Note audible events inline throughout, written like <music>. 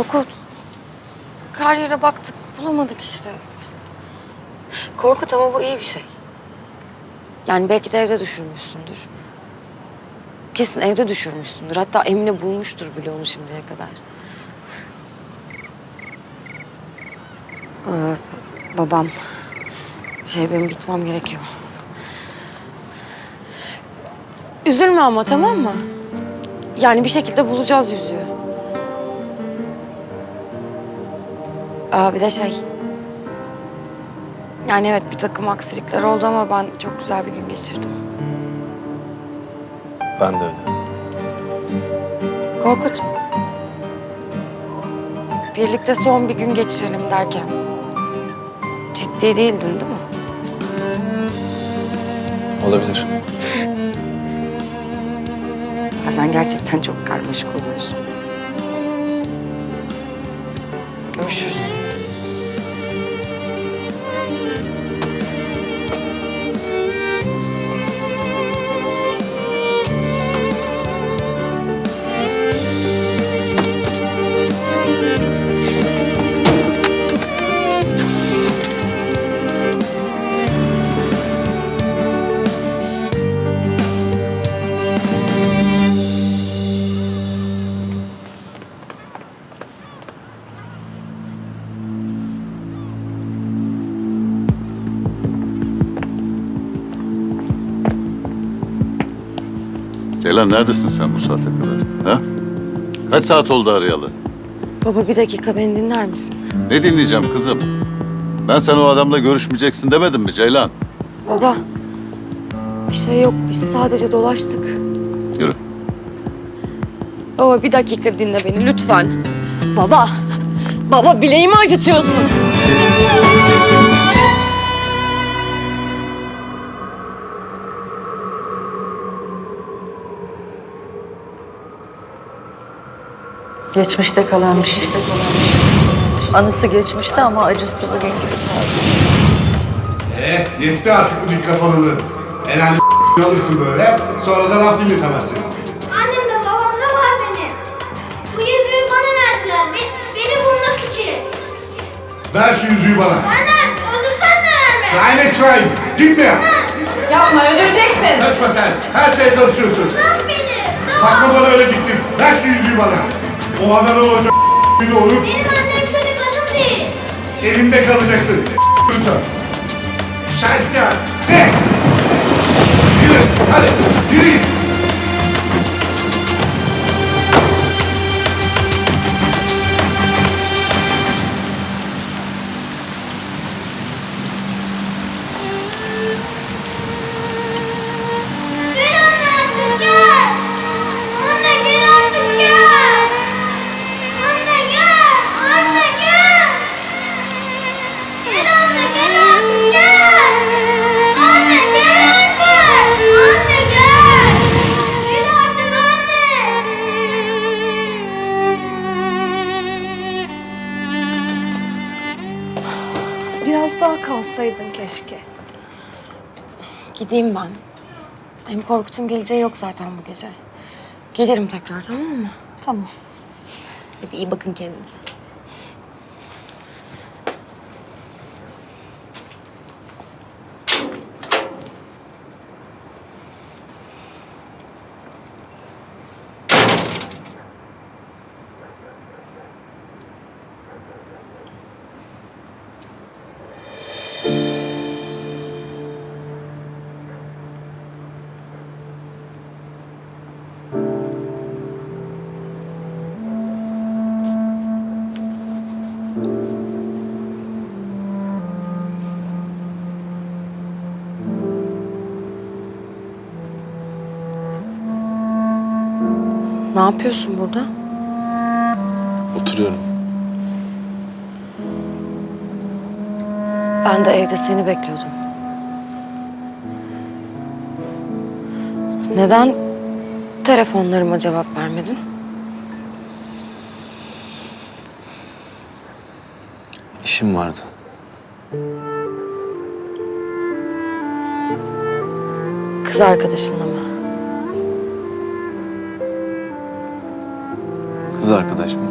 Korkut. Her yere baktık bulamadık işte. Korkut ama bu iyi bir şey. Yani belki de evde düşürmüşsündür. Kesin evde düşürmüşsündür. Hatta Emine bulmuştur bile onu şimdiye kadar. Ee, babam. Şey benim gitmem gerekiyor. Üzülme ama tamam mı? Yani bir şekilde bulacağız yüzüğü. Aa, bir de şey... Yani evet bir takım aksilikler oldu ama ben çok güzel bir gün geçirdim. Ben de öyle. Korkut. Birlikte son bir gün geçirelim derken. Ciddi değildin değil mi? Olabilir. Ha, sen gerçekten çok karmaşık oluyorsun. Görüşürüz. Neredesin sen bu saate kadar? Ha? Kaç saat oldu arayalı? Baba bir dakika beni dinler misin? Ne dinleyeceğim kızım? Ben sen o adamla görüşmeyeceksin demedim mi Ceylan? Baba. Bir şey yok. Biz sadece dolaştık. Yürü. Baba bir dakika dinle beni lütfen. Baba. Baba bileğimi acıtıyorsun. Geçmişte kalanmış. Anısı geçmişte ama acısı bugün gibi taze. Eh, yetti artık bu dük kafalılığı. El alem alırsın böyle, sonra da laf dinletemezsin. Annem de babam da var benim. Bu yüzüğü bana verdiler. Beni, beni bulmak için. Ver şu yüzüğü bana. Vermem. Öldürsen de vermem. Aynı İsrail, gitme ya. Yapma öldüreceksin. Karışma sen, her şeye karışıyorsun. Bırak beni. Bırak. Bakma bana öyle diktin, ver şu yüzüğü bana. O ana ne olacak bir de olur, Benim annem kötü kadın değil. evinde kalacaksın. Yürüsün. Şayska, kalsaydın keşke. Gideyim ben. Hem Korkut'un geleceği yok zaten bu gece. Gelirim tekrar tamam mı? Tamam. Hadi iyi bakın kendinize. Ne yapıyorsun burada? Oturuyorum. Ben de evde seni bekliyordum. Neden telefonlarıma cevap vermedin? İşim vardı. Kız arkadaşınla mı? Kız arkadaş mı?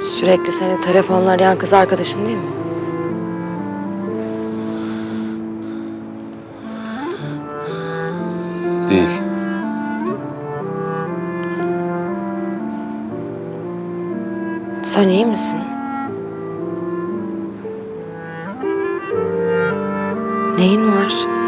Sürekli seni telefonla arayan kız arkadaşın değil mi? Değil. Sen iyi misin? Neyin var?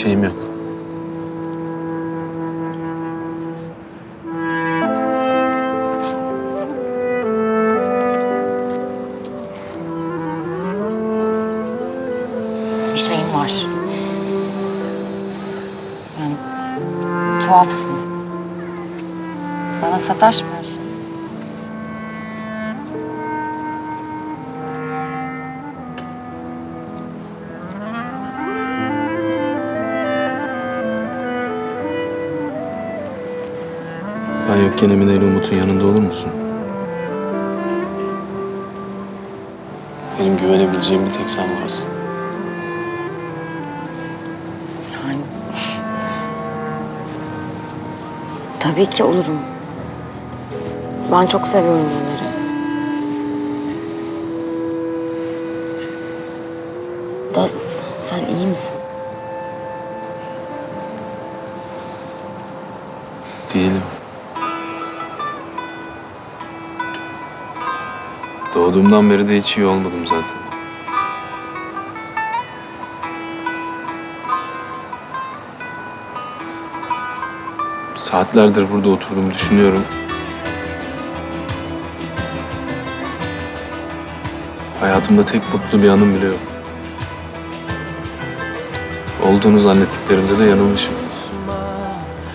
Şeyim yok. Bir şeyin var. Yani tuhafsın. Bana sataşmıyorsun. Yokken Emine ile Umut'un yanında olur musun? Benim güvenebileceğim bir tek sen varsın. Yani... Tabii ki olurum. Ben çok seviyorum bunları. Da sen iyi misin? Değilim. Doğduğumdan beri de hiç iyi olmadım zaten. Saatlerdir burada oturdum düşünüyorum. Hayatımda tek mutlu bir anım bile yok. Olduğunu zannettiklerimde de yanılmışım.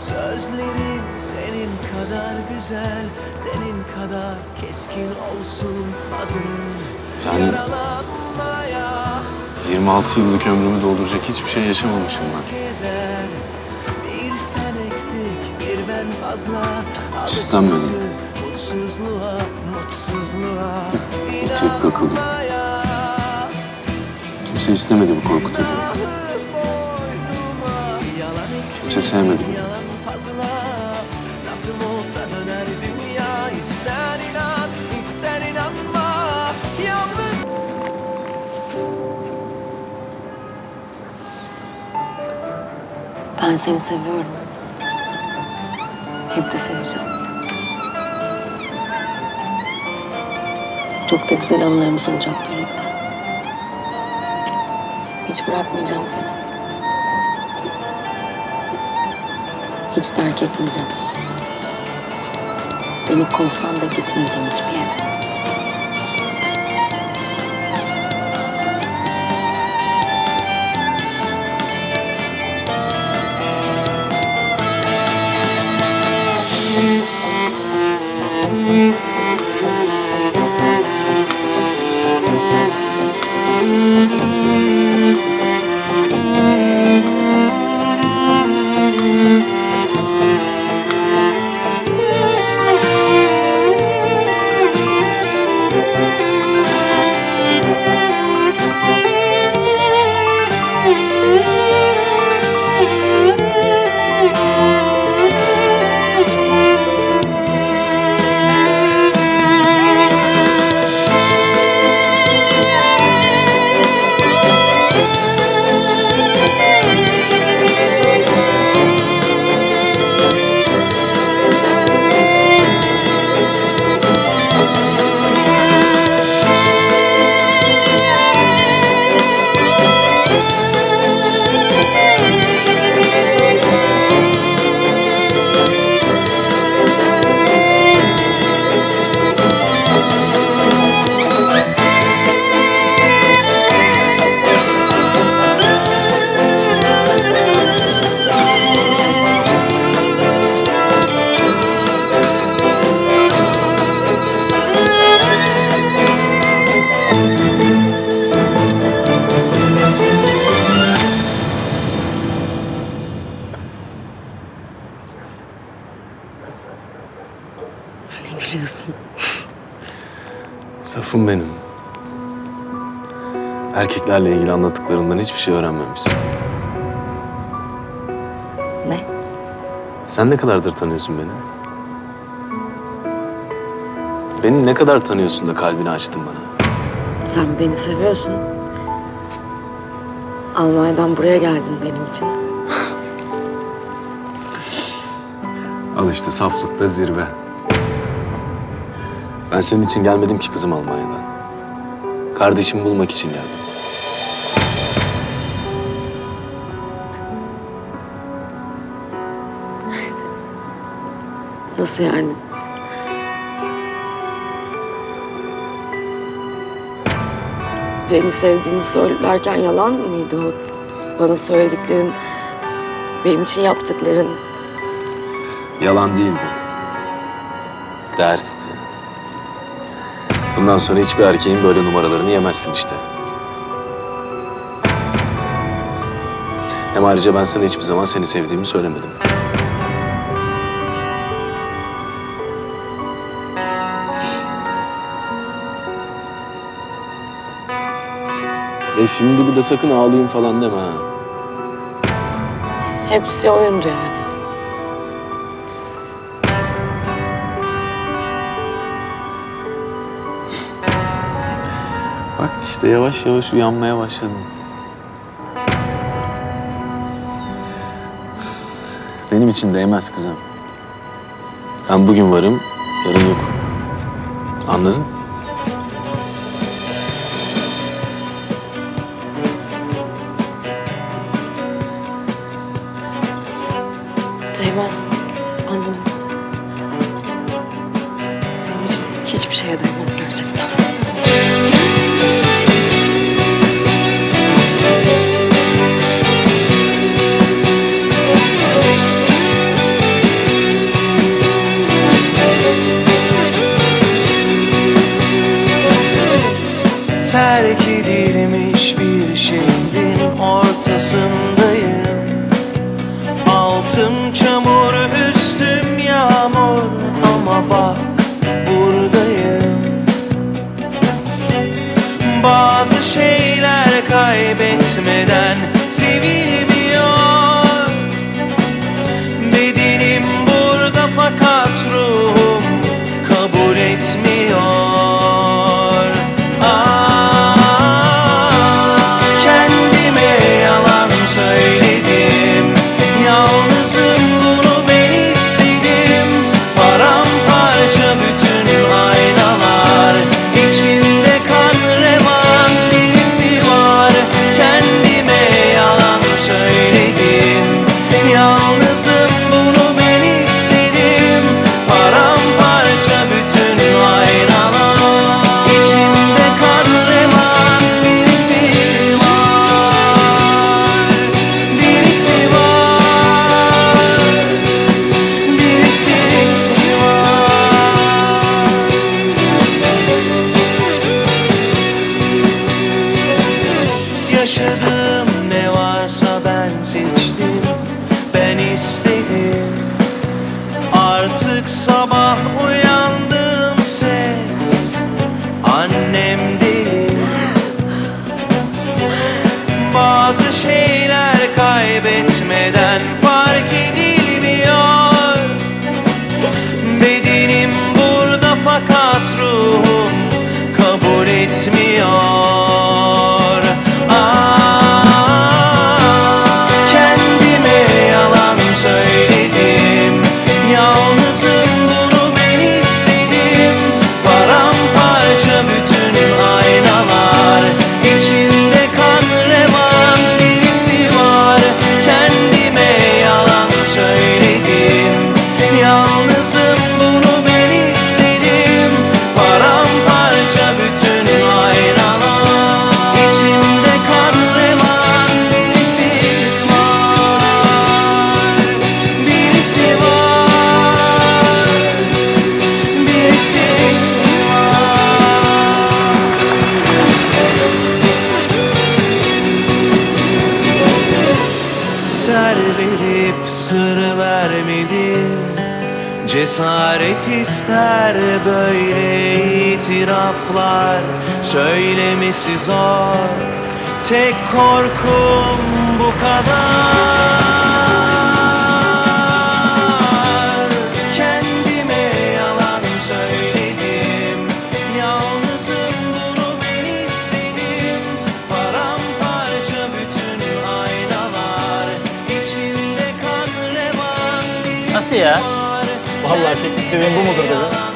Sözlerin senin kadar güzel, senin kadar keskin olsun hazırım Yani yaralanmaya 26 yıllık ömrümü dolduracak hiçbir şey yaşamamışım ben. Bir sen eksik, bir ben fazla. Hiç istenmedim. Mutsuzluğa, mutsuzluğa. İtiyip kakıldım. inanmaya. Kimse istemedi bu korku tadını. Kimse sevmedi beni. yalan fazla. Nasıl olsa döner Ben seni seviyorum. Hep de seveceğim. Çok da güzel anılarımız olacak birlikte. Hiç bırakmayacağım seni. Hiç terk etmeyeceğim. Beni kovsan da gitmeyeceğim hiçbir yere. Erkeklerle ilgili anlattıklarımdan hiçbir şey öğrenmemişsin. Ne? Sen ne kadardır tanıyorsun beni? Beni ne kadar tanıyorsun da kalbini açtın bana? Sen beni seviyorsun. Almanya'dan buraya geldin benim için. <laughs> Al işte saflıkta zirve. Ben senin için gelmedim ki kızım Almanya'dan. Kardeşimi bulmak için geldim. Nasıl yani? Beni sevdiğini söylerken yalan mıydı o? Bana söylediklerin, benim için yaptıkların. Yalan değildi. Dersti. Bundan sonra hiçbir erkeğin böyle numaralarını yemezsin işte. Hem ayrıca ben sana hiçbir zaman seni sevdiğimi söylemedim. E şimdi bir de sakın ağlayayım falan deme ha. Hepsi oyundu yani. <laughs> Bak işte yavaş yavaş uyanmaya başladım. Benim için değmez kızım. Ben bugün varım, yarın yokum. Anladın? Değmez. Anladım. Senin için hiçbir şeye değmez böyle itiraflar Söylemesi zor. Tek korkum bu kadar. Kendime yalan söyledim. Yalnızım bunu ben istedim. Paramparça bütün aynalar. İçinde kan revan Nasıl ya? Vallahi keklik dediğin bu mudur dedi.